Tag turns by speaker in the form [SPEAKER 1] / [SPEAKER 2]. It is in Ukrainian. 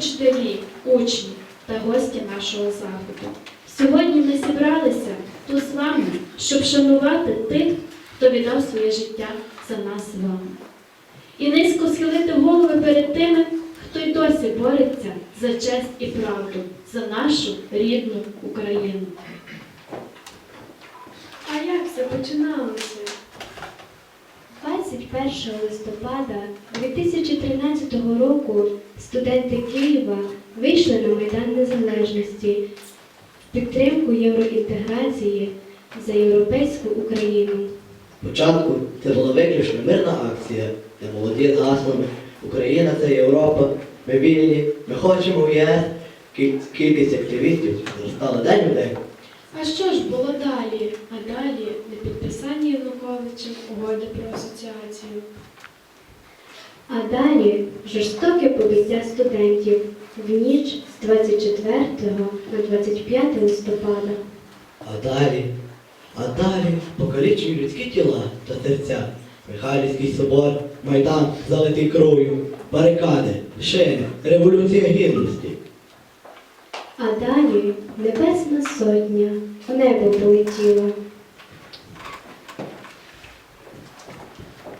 [SPEAKER 1] вчителі, учні та гості нашого заходу. Сьогодні ми зібралися тут з вами, щоб шанувати тих, хто віддав своє життя за нас з вами. І низько схилити голови перед тими, хто й досі бореться за честь і правду, за нашу рідну Україну.
[SPEAKER 2] А як все починалося?
[SPEAKER 3] 21 листопада 2013 року студенти Києва вийшли на Майдан Незалежності в підтримку євроінтеграції за європейську Україну.
[SPEAKER 4] Спочатку це була виключно мирна акція, де молоді гаслами Україна це Європа, ми вільні, ми хочемо в ЄС. Кількість активістів зростала день у день.
[SPEAKER 2] А що ж було далі? А далі не підписання Януковичем угоди про асоціацію.
[SPEAKER 3] А далі жорстоке побиття студентів в ніч з 24 на 25 листопада.
[SPEAKER 4] А далі, а далі покалічені людські тіла та серця. Михайлівський собор, Майдан залитий кров'ю, барикади, шини, революція гідності.
[SPEAKER 3] А далі Небесна Сотня в небо полетіла.